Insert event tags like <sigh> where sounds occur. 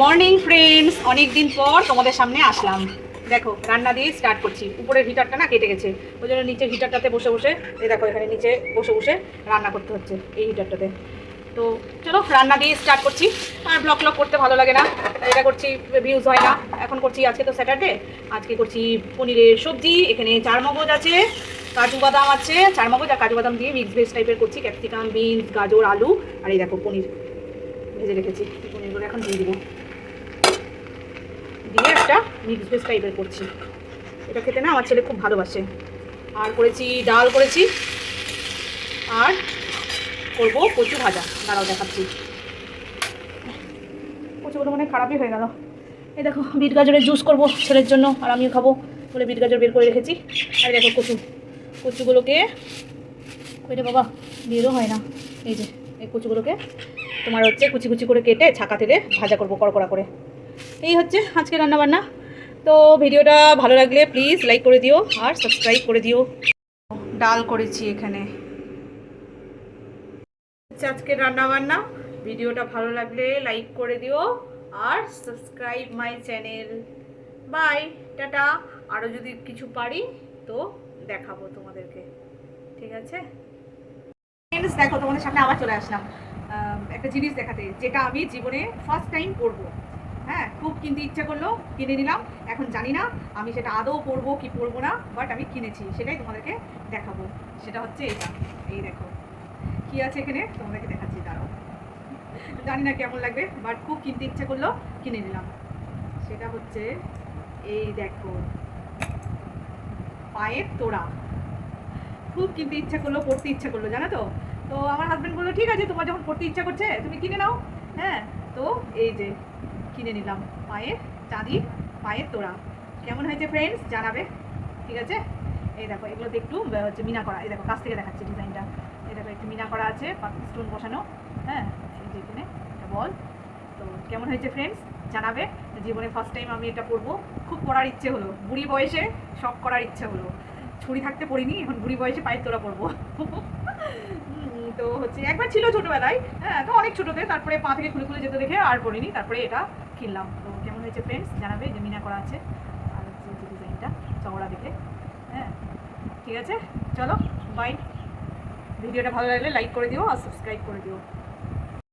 Morning friends অনেক দিন পর তোমাদের সামনে আসলাম। দেখো, রান্না দিয়ে স্টার্ট করছি। উপরের হিটারটা না কেটে গেছে। ওই জন্য নিচের হিটারটাতে বসে বসে, এই দেখো, এখানে নিচে বসে বসে রান্না করতে হচ্ছে এই হিটারটাতে তো চলো, রান্না দিয়ে স্টার্ট করছি। আর ব্লগ ব্লগ করতে ভালো লাগে না। এটা করছি ভিউজ হয় না। এখন করছি আজকে তো স্যাটারডে আজকে করছি পনিরের সবজি। এখানে চার মগজ আছে, কাজু বাদাম আছে। চার মগজ আর কাজু বাদাম দিয়ে মিক্স ভেজ টাইপের করছি। ক্যাপসিকাম বিনস গাজর, আলু। আর এই দেখো, পনির ভেজে রেখেছি। পনিরগুলো এখন দিয়ে দিব। একটা মিক্স ভেজ টাইপের করছি। এটা খেতে না আমার ছেলে খুব ভালোবাসে। আর করেছি ডাল করেছি। আর করব কচু ভাজা। দাঁড়াও দেখাচ্ছি। কচুগুলো মানে খারাপই হয়ে গেল। এই দেখো, বিট গাজরের জুস করব ছেলের জন্য, আর আমিও খাব বলে বিট গাজর বের করে রেখেছি। আর দেখো কচু। কচুগুলোকে ওইটা বাবা, বেরও হয় না। এই যে, এই কচুগুলোকে তোমার হচ্ছে কুচি কুচি করে কেটে ছাকা তেলে ভাজা করব, কড়কড়া করে। এই হচ্ছে আজকে রান্নাবান্না। তো ভিডিওটা ভালো লাগলে প্লিজ লাইক করে দিও আর সাবস্ক্রাইব করে দিও। ডাল করেছি এখানে। আজকে রান্নাবান্না। ভিডিওটা ভালো লাগলে লাইক করে দিও আর subscribe my channel bye tata. আরও যদি কিছু পারি, তো দেখাবো তোমাদেরকে। ঠিক আছে? দেখো তোমাদের সামনে আবার চলে আসলাম। একটা জিনিস দেখাতে, যেটা আমি জীবনে ফার্স্ট টাইম পরবো হ্যাঁ খুব কিনতে ইচ্ছে করল, কিনে নিলাম। এখন জানি না আমি সেটা আদৌ পরবো কি পরবো না বাট আমি কিনেছি, সেটাই তোমাদেরকে দেখাবো। সেটা হচ্ছে এটা। এই দেখো। কি আছে এখানে? তোমাদেরকে দেখাচ্ছি, দাঁড়াও। জানি না কেমন লাগবে বাট খুব কিনতে ইচ্ছে করল, কিনে নিলাম। সেটা হচ্ছে, এই দেখো। পায়ের তোড়া। খুব কিনতে ইচ্ছা করল, পড়তে ইচ্ছা করল, জানো তো? তো আমার হাজব্যান্ড বলল, ঠিক আছে, তোমার যখন পড়তে ইচ্ছা করছে, তুমি কিনে নাও। হ্যাঁ তো এই যে কিনে নিলাম। পায়ের চাঁদি, পায়ের তোড়া। কেমন হয়েছে ফ্রেন্ডস জানাবে। ঠিক আছে? এই দেখো এগুলোতে একটু হচ্ছে মিনা করা। এই দেখো, কাছ থেকে দেখাচ্ছে ডিজাইনটা। এই দেখো, একটু মিনা করা আছে স্টোন বসানো। হ্যাঁ এই যে বল। তো কেমন হয়েছে ফ্রেন্ডস জানাবে। জীবনে ফার্স্ট টাইম আমি এটা পরবো খুব পরার ইচ্ছে হলো। বুড়ি বয়সে শখ করার ইচ্ছে হলো। ছুরি থাকতে পড়িনি, এখন বুড়ি বয়সে পায়ের তোরা পরবো <laughs> তো হচ্ছে একবার ছিল ছোটোবেলায় হ্যাঁ তো অনেক ছোটোতে তারপরে পা থেকে খুলে খুলে যেতে দেখে আর পড়িনি, তারপরে এটা কিনলাম। তো কেমন হয়েছে ফ্রেন্ডস জানাবে, যে মিনা করা আছে, আর হচ্ছে যে ডিজাইনটা চওড়া দেখে হ্যাঁ ঠিক আছে? চলো বাই ভিডিওটা ভালো লাগলে লাইক করে দিও আর সাবস্ক্রাইব করে দিও।